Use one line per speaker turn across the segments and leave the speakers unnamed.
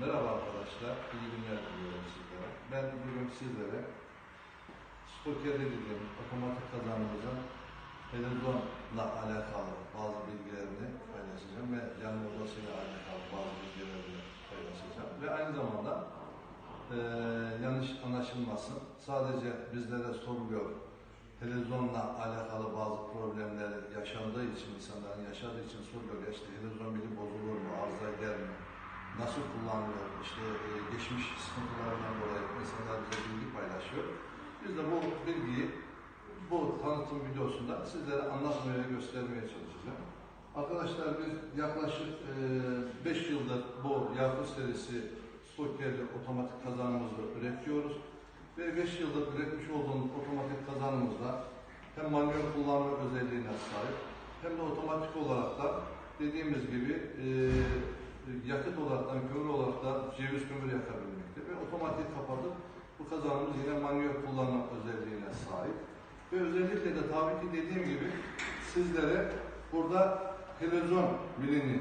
Merhaba arkadaşlar, iyi günler diliyorum sizlere. Ben bugün sizlere Stokerde dediğim otomatik kazanımızın televizyonla alakalı bazı bilgilerini paylaşacağım ve canlı odasıyla alakalı bazı bilgilerini paylaşacağım. Ve aynı zamanda eee, yanlış anlaşılmasın, sadece bizlere soruluyor, televizyonla alakalı bazı problemler yaşandığı için, insanların yaşadığı için soruluyor. Ya işte televizyon bili bozulur mu, arıza eder mi? Nasıl kullanılıyor, işte e, geçmiş sıkıntılarından dolayı insanlar bize bilgi paylaşıyor. Biz de bu bilgiyi bu tanıtım videosunda sizlere anlatmaya, göstermeye çalışacağım. Arkadaşlar biz yaklaşık 5 yıldır bu Yakut serisi Stokker'de otomatik kazanımızı üretiyoruz. Ve 5 yıldır üretmiş olduğumuz otomatik kazanımızda hem manuel kullanma özelliğine sahip hem de otomatik olarak da dediğimiz gibi e, yakıt olaraktan, kömür olarak da ceviz kömür yakabilmekte ve otomatik kapatıp bu kazanımız yine manuel kullanma özelliğine sahip. Ve özellikle de tabii ki dediğim gibi sizlere burada televizyon milini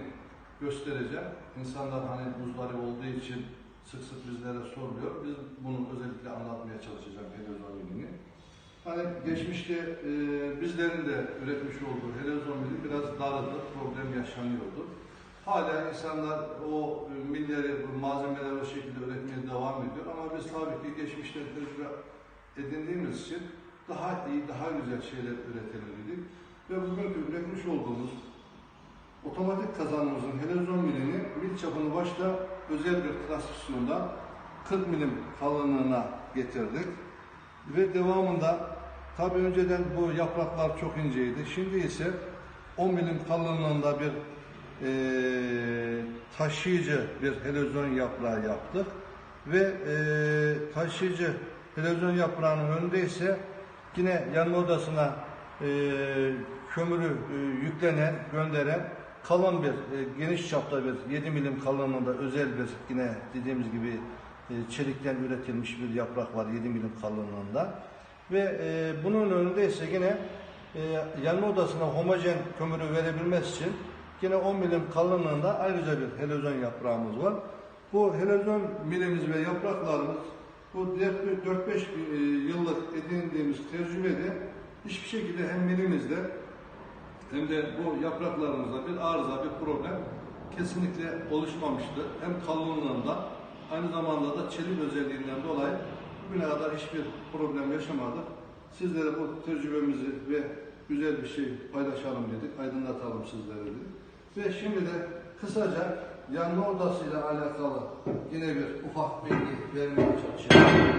göstereceğim. İnsanlar hani muzdarip olduğu için sık sık bizlere soruluyor. Biz bunu özellikle anlatmaya çalışacağım televizyon milini. Hani geçmişte e, bizlerin de üretmiş olduğu televizyon mili biraz darıldı, problem yaşanıyordu. Hala insanlar o e, milleri, malzemeleri o şekilde üretmeye devam ediyor. Ama biz tabii ki geçmişte tecrübe edindiğimiz için daha iyi, daha güzel şeyler üretelim dedik. Ve bugünkü üretmiş olduğumuz otomatik kazanımızın televizyon milini mil çapını başta özel bir transmisyonda 40 milim kalınlığına getirdik. Ve devamında tabii önceden bu yapraklar çok inceydi. Şimdi ise 10 milim kalınlığında bir eee, taşıyıcı bir televizyon yaprağı yaptık. Ve eee, taşıyıcı televizyon yaprağının önünde ise yine yanma odasına eee, kömürü eee, yüklenen, gönderen kalın bir, eee, geniş çapta bir 7 milim kalınlığında özel bir yine dediğimiz gibi e, çelikten üretilmiş bir yaprak var 7 milim kalınlığında. Ve e, bunun önünde ise yine e, yanma odasına homojen kömürü verebilmesi için yine 10 milim kalınlığında ayrıca bir helezon yaprağımız var. Bu helezon milimiz ve yapraklarımız bu 4-5 e, yıllık edindiğimiz tecrübede hiçbir şekilde hem milimizde hem de bu yapraklarımızda bir arıza, bir problem kesinlikle oluşmamıştı. Hem kalınlığında aynı zamanda da çelik özelliğinden dolayı bugüne kadar hiçbir problem yaşamadık. Sizlere bu tecrübemizi ve güzel bir şey paylaşalım dedik, aydınlatalım sizlere dedik. Ve şimdi de kısaca yanma odasıyla alakalı yine bir ufak bilgi vermeye çalışacağım.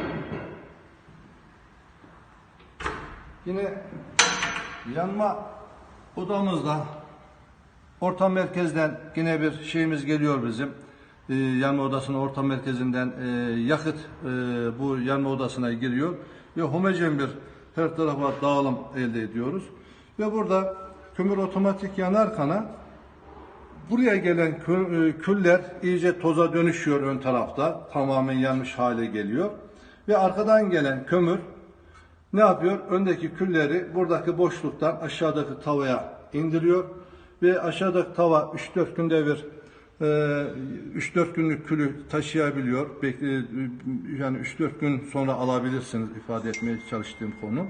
Yine yanma odamızda orta merkezden yine bir şeyimiz geliyor bizim. Ee, yanma odasının orta merkezinden e, yakıt e, bu yanma odasına giriyor ve homojen bir her tarafa dağılım elde ediyoruz. Ve burada kömür otomatik yanarkana buraya gelen e, küller iyice toza dönüşüyor ön tarafta. Tamamen yanmış hale geliyor. Ve arkadan gelen kömür ne yapıyor? Öndeki külleri buradaki boşluktan aşağıdaki tavaya indiriyor ve aşağıdaki tava 3-4 günde bir e, 3-4 günlük külü taşıyabiliyor. E, Yani 3-4 gün sonra alabilirsiniz ifade etmeye çalıştığım konu.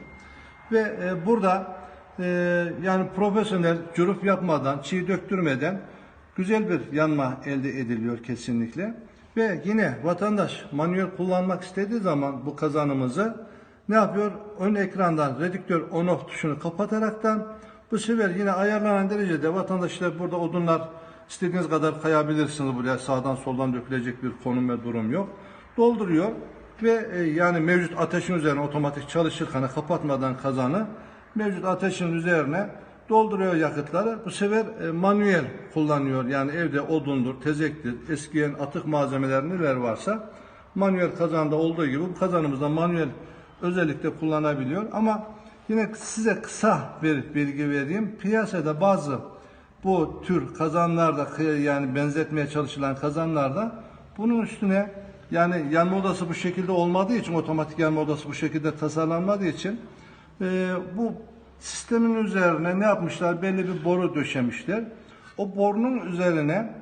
Ve e, burada e, yani profesyonel cüruf yapmadan, çiğ döktürmeden güzel bir yanma elde ediliyor kesinlikle. Ve yine vatandaş manuel kullanmak istediği zaman bu kazanımızı ne yapıyor? Ön ekrandan redüktör on off tuşunu kapataraktan bu sefer yine ayarlanan derecede vatandaşlar burada odunlar istediğiniz kadar kayabilirsiniz buraya sağdan soldan dökülecek bir konum ve durum yok. Dolduruyor ve e, yani mevcut ateşin üzerine otomatik çalışırken kapatmadan kazanı mevcut ateşin üzerine dolduruyor yakıtları. Bu sefer e, manuel kullanıyor. Yani evde odundur, tezektir, eskiyen atık malzemeler neler varsa manuel kazanda olduğu gibi bu kazanımızda manuel özellikle kullanabiliyor. Ama yine size kısa bir bilgi vereyim. Piyasada bazı bu tür kazanlarda yani benzetmeye çalışılan kazanlarda bunun üstüne yani yanma odası bu şekilde olmadığı için otomatik yanma odası bu şekilde tasarlanmadığı için e, bu sistemin üzerine ne yapmışlar? Belli bir boru döşemişler. O borunun üzerine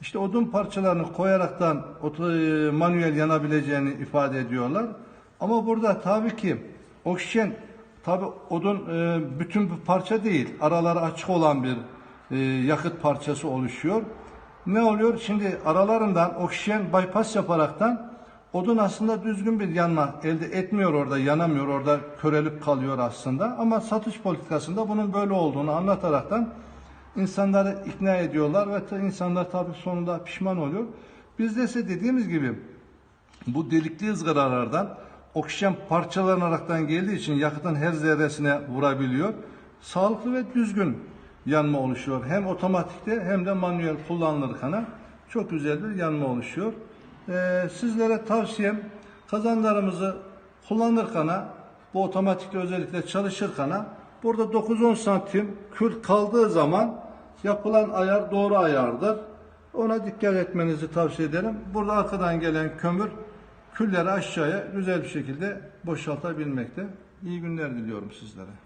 İşte odun parçalarını koyaraktan e, manuel yanabileceğini ifade ediyorlar. Ama burada tabii ki oksijen tabii odun e, bütün bir parça değil. Araları açık olan bir e, yakıt parçası oluşuyor. Ne oluyor? Şimdi aralarından oksijen bypass yaparaktan odun aslında düzgün bir yanma elde etmiyor orada, yanamıyor orada, körelip kalıyor aslında. Ama satış politikasında bunun böyle olduğunu anlataraktan insanları ikna ediyorlar ve insanlar tabii sonunda pişman oluyor. Bizde ise dediğimiz gibi bu delikli ızgaralardan oksijen parçalanaraktan geldiği için yakıtın her zerresine vurabiliyor. Sağlıklı ve düzgün yanma oluşuyor. Hem otomatikte hem de manuel kullanılırken çok güzel bir yanma oluşuyor. Ee, sizlere tavsiyem kazanlarımızı kullanırken bu otomatikte özellikle çalışırken burada 9-10 santim kül kaldığı zaman yapılan ayar doğru ayardır. Ona dikkat etmenizi tavsiye ederim. Burada arkadan gelen kömür külleri aşağıya güzel bir şekilde boşaltabilmekte. İyi günler diliyorum sizlere.